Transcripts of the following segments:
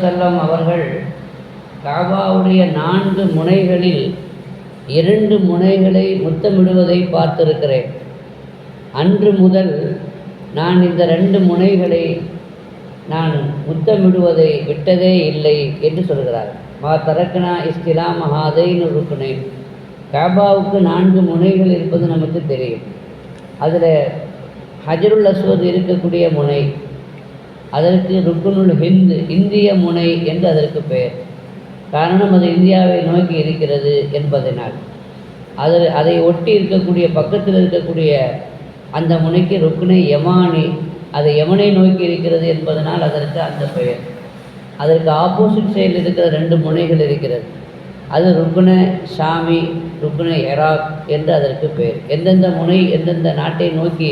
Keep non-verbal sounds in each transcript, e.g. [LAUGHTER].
செல்லம் அவர்கள் காபாவுடைய நான்கு முனைகளில் இரண்டு முனைகளை முத்தமிடுவதை பார்த்திருக்கிறேன். அன்று முதல் நான் இந்த ரெண்டு முனைகளை நான் முத்தமிடுவதை விட்டதே இல்லை என்று சொல்கிறார். மா தரக்கனா இஸ்திலா மகாதைன்னு ருக்குனே காபாவுக்கு நான்கு முனைகள் இருப்பது நமக்கு தெரியும். அதில் ஹஜருல் அஸ்வத் இருக்கக்கூடிய முனை அதற்கு ருக்குனுல் ஹிந்து இந்திய முனை என்று அதற்கு பெயர். காரணம் அது இந்தியாவை நோக்கி இருக்கிறது என்பதனால். அது அதை ஒட்டி இருக்கக்கூடிய பக்கத்தில் இருக்கக்கூடிய அந்த முனைக்கு ருக்குனை யமானி அது யமனை நோக்கி இருக்கிறது என்பதனால் அதற்கு அந்த பெயர். அதற்கு ஆப்போசிட் சைடில் இருக்கிற ரெண்டு முனைகள் இருக்கிறது. அது ருக்குன ஷாமி ருக்குன எராக் என்று அதற்கு பெயர். எந்தெந்த முனை எந்தெந்த நாட்டை நோக்கி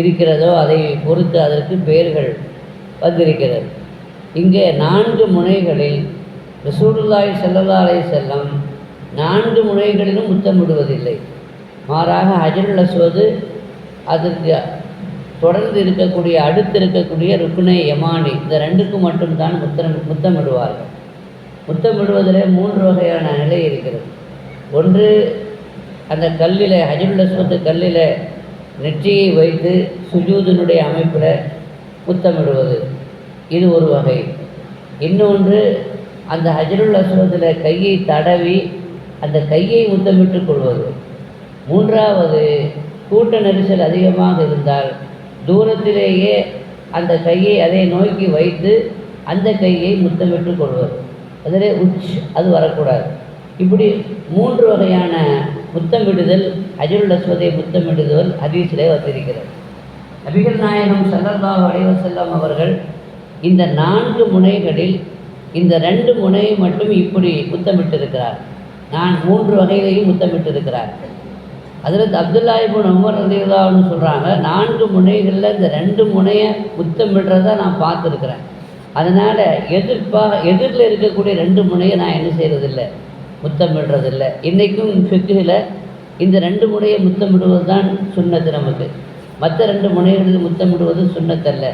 இருக்கிறதோ அதை பொறுத்து அதற்கு பெயர்கள் வந்திருக்கிறது. இங்கே நான்கு முனைகளில் ரசூடுல்லாய் செல்லல்லா செல்லம் நான்கு முனைகளிலும் முத்தமிடுவதில்லை. மாறாக ஹஜருல் அஸ்வது அதற்கு தொடர்ந்து இருக்கக்கூடிய அடுத்து இருக்கக்கூடிய ருக்குனை யமானி இந்த ரெண்டுக்கும் மட்டும்தான் முத்தம் முத்தமிடுவார்கள். முத்தமிடுவதில் மூன்று வகையான நிலை இருக்கிறது. ஒன்று அந்த கல்லில் ஹஜருல் அஸ்வத்து கல்லில் நெற்றியை வைத்து சுஜூதனுடைய அமைப்பில் முத்தமிடுவது இது ஒரு வகை. இன்னொன்று அந்த ஹஜருல் அஸ்வத்தில் கையை தடவி அந்த கையை முத்தமிட்டு கொள்வது. மூன்றாவது கூட்ட நெரிசல் அதிகமாக இருந்தால் தூரத்திலேயே அந்த கையை அதை நோக்கி வைத்து அந்த கையை முத்தமிட்டு கொள்வது. அதிலே உச் அது வரக்கூடாது. இப்படி மூன்று வகையான முத்தமிடுதல் அஜருல் அஸ்வதை முத்தமிடுதல் ஹதீஸிலே வந்திருக்கிறது. நபிகள் நாயகம் ஸல்லல்லாஹு அலைஹி வஸல்லம் அவர்கள் இந்த நான்கு முனைகளில் இந்த ரெண்டு முனையை மட்டும் இப்படி முத்தமிட்டிருக்கிறார். நான் மூன்று வகையிலையும் முத்தமிட்டிருக்கிறார். அதில் அப்துல்லாயிபுன் உமர் ரலியல்லாஹுன்னு சொல்கிறாங்க நான்கு முனைகளில் இந்த ரெண்டு முனையை முத்தமிடுறத நான் பார்த்துருக்குறேன். அதனால் எதிர்ப்பாக எதிரில் இருக்கக்கூடிய ரெண்டு முனையை நான் என்ன செய்கிறதில்ல முத்தமிடுறதில்லை. இன்றைக்கும் ஃபிக்கில் இந்த ரெண்டு முனையை முத்தமிடுவது தான் சுண்ணத்து நமக்கு. மற்ற ரெண்டு முனைகளில் முத்தமிடுவது சுண்ணத்தல்ல.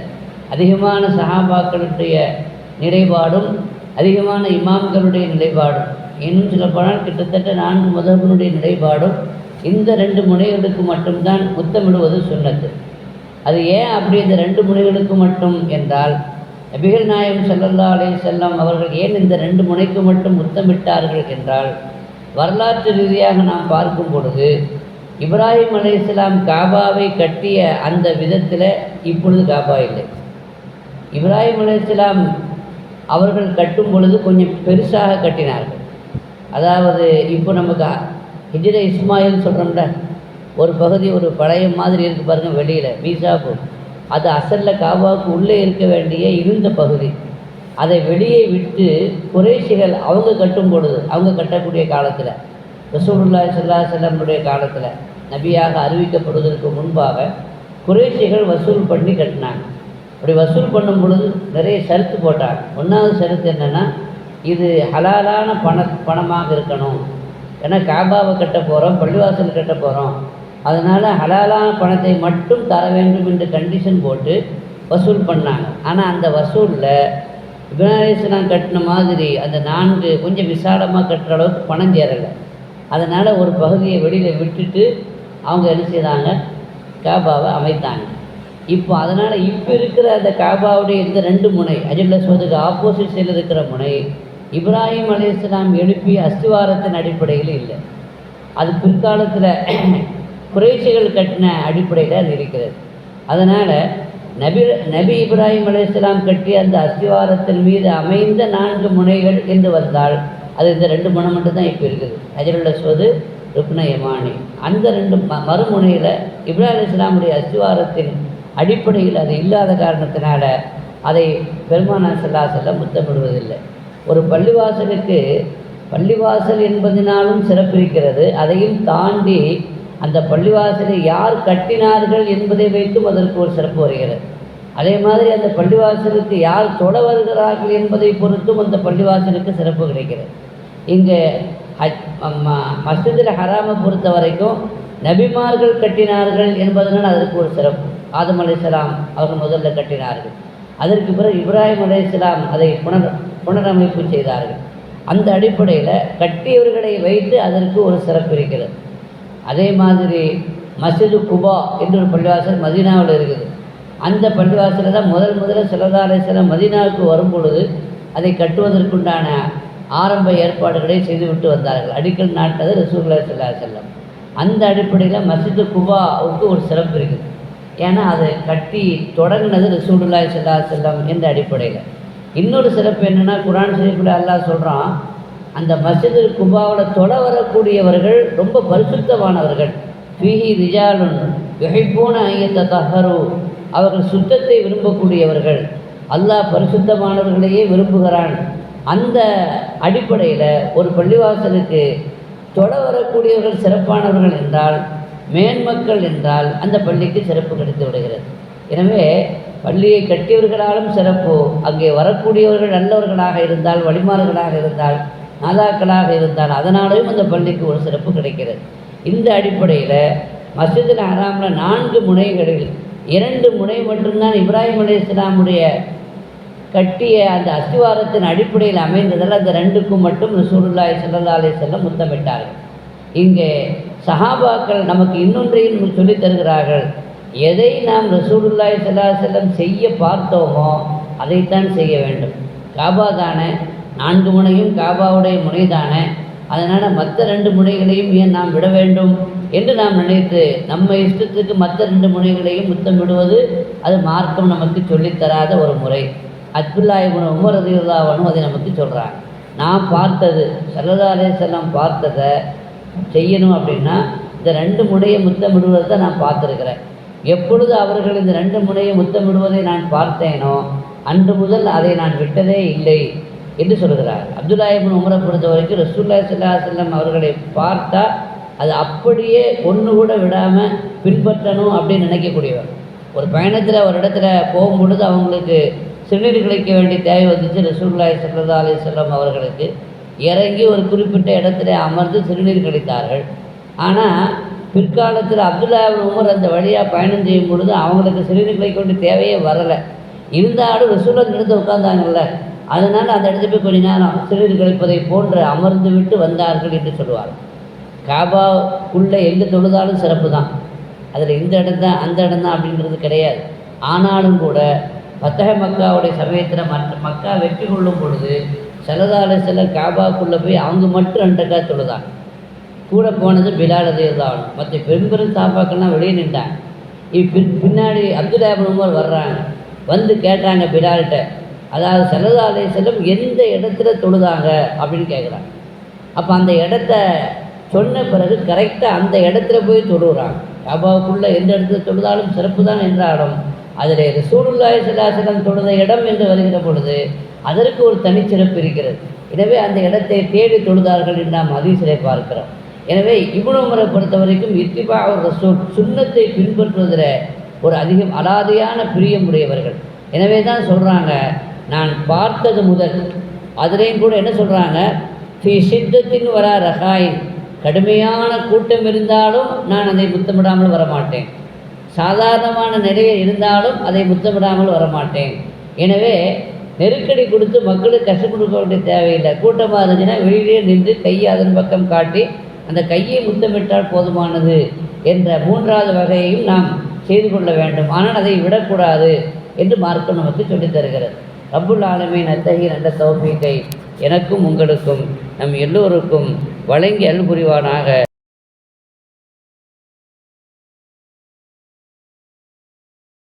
அதிகமான சஹாபாக்களுடைய நிலைப்பாடும் அதிகமான இமாம்களுடைய நிலைப்பாடும். இன்னும் சில படம் கிட்டத்தட்ட நான்கு முதல்வனுடைய நிலைப்பாடும் இந்த ரெண்டு முனைகளுக்கு மட்டும்தான் முத்தமிடுவது சுண்ணத்து. அது ஏன் அப்படி இந்த ரெண்டு முனைகளுக்கு மட்டும் என்றால் நபிகள் நாயகம் செல்லல்லா அலே செல்லம் அவர்கள் ஏன் இந்த ரெண்டு முனைக்கு மட்டும் முத்தமிட்டார்கள் என்றால் வரலாற்று ரீதியாக நாம் பார்க்கும் பொழுது இப்ராஹிம் அலைஹிஸ்ஸலாம் காபாவை கட்டிய அந்த விதத்தில் இப்பொழுது காபா இல்லை. இப்ராஹிம் அலைஹிஸ்ஸலாம் அவர்கள் கட்டும் பொழுது கொஞ்சம் பெருசாக கட்டினார்கள். அதாவது இப்போ நமக்கு ஹிஜிர இஸ்மாயில் சொல்கிறோம்ல ஒரு பகுதி ஒரு பழைய மாதிரி இருக்குது பாருங்கள் வெளியில் மீசாப்பு. அது அசலில் காபாவுக்கு உள்ளே இருக்க வேண்டிய இருந்த பகுதி. அதை வெளியே விட்டு குறைஷிகள் அவங்க கட்டும் பொழுது அவங்க கட்டக்கூடிய காலத்தில் ரசூலுல்லாஹி ஸல்லல்லாஹு செல்லமுடைய காலத்தில் நபியாக அறிவிக்கப்படுவதற்கு முன்பாக குறைஷிகள் வசூல் பண்ணி கட்டினாங்க. அப்படி வசூல் பண்ணும் பொழுது நிறைய சருத்து போட்டாங்க. ஒன்றாவது சருத்து என்னென்னா இது ஹலாலான பண பணமாக இருக்கணும். ஏன்னா காபாவை கட்ட போகிறோம் பள்ளிவாசல் கட்ட போகிறோம் அதனால் ஹலாலான பணத்தை மட்டும் தர வேண்டும் என்று கண்டிஷன் போட்டு வசூல் பண்ணாங்க. ஆனால் அந்த வசூலில் இப்ராஹிஸ்லாம் கட்டின மாதிரி அந்த நான்கு கொஞ்சம் விசாலமாக கட்டுற அளவுக்கு பணம் சேரலை. அதனால் ஒரு பகுதியை வெளியில் விட்டுட்டு அவங்க என்ன செய்தாங்க? காபாவை அமைத்தாங்க. இப்போ அதனால் இப்போ இருக்கிற அந்த காபாவுடைய இந்த ரெண்டு முனை அஜில்ல சோதுக்கு ஆப்போசிட் சைடில் இருக்கிற முனை இப்ராஹிம் அலையாம் எழுப்பிய அஸ்திவாரத்தின் அடிப்படையில் இல்லை. அது பிற்காலத்தில் [CLEARS THROAT] குறைசிகள் கட்டின அடிப்படையில் அது இருக்கிறது. அதனால் நபி நபி இப்ராஹிம் அலையாம் கட்டிய அந்த அஸ்திவாரத்தின் மீது அமைந்த நான்கு முனைகள் என்று வந்தால் அது இந்த ரெண்டு மனம் மட்டும்தான் இப்போ இருக்குது. அஜருல் சோது ருக்ன யமானி. அந்த ரெண்டு ம மறுமுனையில் இப்ராஹிம் இஸ்லாமுடைய அஸ்திவாரத்தின் அடிப்படையில் அது இல்லாத காரணத்தினால அதை பெருமானா செல்லா செல்ல முத்தமிடுவதில்லை. ஒரு பள்ளிவாசலுக்கு பள்ளிவாசல் என்பதனாலும் சிறப்பிருக்கிறது அதையும் தாண்டி அந்த பள்ளிவாசலை யார் கட்டினார்கள் என்பதை வைத்தும் அதற்கு ஒரு சிறப்பு வருகிறது. அதே மாதிரி அந்த பள்ளிவாசலுக்கு யார் தொட வருகிறார்கள் என்பதை பொறுத்தும் அந்த பள்ளிவாசலுக்கு சிறப்பு கிடைக்கிறது. இங்கே ஹஜ் மஸ்ஜிதில் ஹராமை பொறுத்த வரைக்கும் நபிமார்கள் கட்டினார்கள் என்பதனால் அதற்கு ஒரு சிறப்பு. ஆதம் அலைஹிஸ்ஸலாம் அவர்கள் முதல்ல கட்டினார்கள். அதற்கு பிறகு இப்ராஹிம் அலைஹிஸ்ஸலாம் அதை புனர் புனரமைப்பு செய்தார்கள். அந்த அடிப்படையில் கட்டியவர்களை வைத்து அதற்கு ஒரு சிறப்பு இருக்கிறது. அதே மாதிரி மசிது குபா என்று ஒரு பள்ளிவாசல் மதீனாவில் இருக்குது. அந்த பள்ளிவாசலில் தான் முதல் முதல்ல சிலதா மதினாவுக்கு மதீனாவுக்கு வரும் பொழுது அதை கட்டுவதற்குண்டான ஆரம்ப ஏற்பாடுகளை செய்துவிட்டு வந்தார்கள். அடிக்கல் நாட்டது ரசூல்லா சல்லா செல்லம் அந்த அடிப்படையில் மஸ்ஜிது குபாவுக்கு ஒரு சிறப்பு இருக்குது. ஏன்னா அதை கட்டி தொடங்கினது ரசூலுல்லாஹி ஸல்லல்லாஹு செல்லம் என்ற அடிப்படையில். இன்னொரு சிறப்பு என்னென்னா குரான் ஷரீஃபில் அல்லாஹ் சொல்கிறான் அந்த மஸ்ஜிது குபாவில் தொட வரக்கூடியவர்கள் ரொம்ப பரிசுத்தமானவர்கள். பிஹி ரிஜாலுன் யுஹிப்பூன ஐயத்த தஹரு அவர்கள் சுத்தத்தை விரும்பக்கூடியவர்கள். அல்லாஹ் பரிசுத்தமானவர்களையே விரும்புகிறான். அந்த அடிப்படையில் ஒரு பள்ளிவாசலுக்கு தொட வரக்கூடியவர்கள் சிறப்பானவர்கள் என்றால் மேன்மக்கள் என்றால் அந்த பள்ளிக்கு சிறப்பு கிடைத்து விடுகிறது. எனவே பள்ளியை கட்டியவர்களாலும் சிறப்பு அங்கே வரக்கூடியவர்கள் நல்லவர்களாக இருந்தால் வழிமாறுகளாக இருந்தால் நாதாக்களாக இருந்தால் அதனாலேயும் அந்த பள்ளிக்கு ஒரு சிறப்பு கிடைக்கிறது. இந்த அடிப்படையில் மஸ்ஜிதுல் ஹராமில் நான்கு முனைகளில் இரண்டு முனை மட்டும்தான் இப்ராஹிம் அலி இஸ்லாமுடைய கட்டிய அந்த அஸ்திவாரத்தின் அடிப்படையில் அமைந்ததால் அந்த ரெண்டுக்கும் மட்டும் ரசூலுல்லாஹி சல்லா அலி செல்லம் முத்தமிட்டார்கள். இங்கே சஹாபாக்கள் நமக்கு இன்னொன்றையும் சொல்லித் தருகிறார்கள். எதை நாம் ரசூலுல்லாய் சல்லா செல்லம் செய்ய பார்த்தோமோ அதைத்தான் செய்ய வேண்டும். காபா தானே? நான்கு முனையும் காபாவுடைய முனை தானே அதனால் மற்ற ரெண்டு முனைகளையும் ஏன் நாம் விட வேண்டும் என்று நாம் நினைத்து நம்ம இஷ்டத்துக்கு மற்ற ரெண்டு முனைகளையும் முத்தம் விடுவது அது மார்க்கம் நமக்கு சொல்லித்தராத ஒரு முறை. அப்துல்லாஹிபுன் உமர் ரதியுல்லாவனும் அதை நமக்கு சொல்கிறாங்க நான் பார்த்தது சல்லல்லா அலைஹிஸ்ஸலாம் பார்த்ததை செய்யணும் அப்படின்னா இந்த ரெண்டு முனையை முத்தமிடுவதை தான் நான் பார்த்துருக்கிறேன். எப்பொழுது அவர்கள் இந்த ரெண்டு முனையை முத்தமிடுவதை நான் பார்த்தேனோ அன்று முதல் அதை நான் விட்டதே இல்லை. என்று சொல்கிறார். அப்துல்லாஹிபின் உமரை பொறுத்த வரைக்கும் ரசூல்லா சல்லா செல்லம் அவர்களை பார்த்தா அது அப்படியே ஒன்று கூட விடாமல் பின்பற்றணும் அப்படின்னு நினைக்கக்கூடியவர். ஒரு பயணத்தில் ஒரு இடத்துல போகும்பொழுது அவங்களுக்கு சிறுநீர் கிடைக்க வேண்டிய தேவை வந்துச்சு. ரசூல்லாய் சல்லா அலி செல்லம் அவர்களுக்கு இறங்கி ஒரு குறிப்பிட்ட இடத்துல அமர்ந்து சிறுநீர் கிடைத்தார்கள். ஆனால் பிற்காலத்தில் அப்துல்லாஹிபின் உமர் அந்த வழியாக பயணம் செய்யும் பொழுது அவங்களுக்கு சிறுநீர் கிடைக்க வேண்டிய தேவையே வரலை. இருந்தாலும் ரசூலா நிறுத்த உட்கார்ந்தாங்கல்ல. அதனால் அந்த இடத்துல போய் கொஞ்ச நேரம் சிறுநீர் கழிப்பதை போன்று அமர்ந்து விட்டு வந்தார்கள் என்று சொல்லுவார். காபாவுக்குள்ளே எங்கே தொழுதாலும் சிறப்பு தான். அதில் இந்த இடம் தான் அந்த இடம் தான் அப்படின்றது கிடையாது. ஆனாலும் கூட பத்தக மக்காவுடைய சமயத்தில் மற்ற மக்கா வெற்றி கொள்ளும் பொழுது சிலதால சில காபாக்குள்ளே போய் அவங்க மட்டும் ரெண்டக்கா தொழுதாங்க. கூட போனது பிலால் தான் மற்ற பெரும்பெரும் சாப்பாக்கெல்லாம் வெளியே நின்றாங்க. இப்போ பின்னாடி அப்துல்லாபன் உமர் வர்றாங்க. வந்து கேட்டாங்க பிலால்கிட்ட அதாவது செல்லதாலே செல்லும் எந்த இடத்துல தொழுதாங்க அப்படின்னு கேட்குறாங்க அப்போ அந்த இடத்த சொன்ன பிறகு கரெக்டாக அந்த இடத்துல போய் தொழுகிறாங்க காபாவுக்குள்ளே எந்த இடத்துல தொழுதாலும் சிறப்பு தான் என்றாலும் அதில் ரசூலுல்லாஹி சல்லாசலம் தொழுத இடம் என்று வருகிற பொழுது அதற்கு ஒரு தனிச்சிறப்பு இருக்கிறது. எனவே அந்த இடத்தை தேடி தொழுதார்கள் என்று நாம் அதிசலை பார்க்கிறோம். எனவே இவ்வளவு பொறுத்த வரைக்கும் இத்திபா ஒரு ரசூல் சுண்ணத்தை பின்பற்றுவதில் ஒரு அதிகம் அலாதையான பிரியம் உடையவர்கள் எனவே தான் சொல்கிறாங்க நான் பார்த்தது முதல். அதுலேயும் கூட என்ன சொல்கிறாங்க ஃபி சித்தத்தின் வரா ரகாயின் கடுமையான கூட்டம் இருந்தாலும் நான் அதை முத்தமிடாமல் வரமாட்டேன். சாதாரணமான நிலையில் இருந்தாலும் அதை முத்தமிடாமல் வரமாட்டேன். எனவே நெருக்கடி கொடுத்து மக்களுக்கு கஷ்டம் கொடுக்க வேண்டிய தேவையில்லை. கூட்டமாக இருந்துச்சுன்னா வெளியிலே நின்று கையை அதன் பக்கம் காட்டி அந்த கையை முத்தமிட்டால் போதுமானது என்ற மூன்றாவது வகையையும் நாம் செய்து கொள்ள வேண்டும். ஆனால் அதை விடக்கூடாது என்று மார்க்கம் நமக்கு சொல்லித் தருகிறது. ரப்புல் ஆலமின் அத்தகைய நல்ல தௌஃபீக்கை எனக்கும் உங்களுக்கும் நம் எல்லோருக்கும் வழங்கி அருள் புரிவானாக.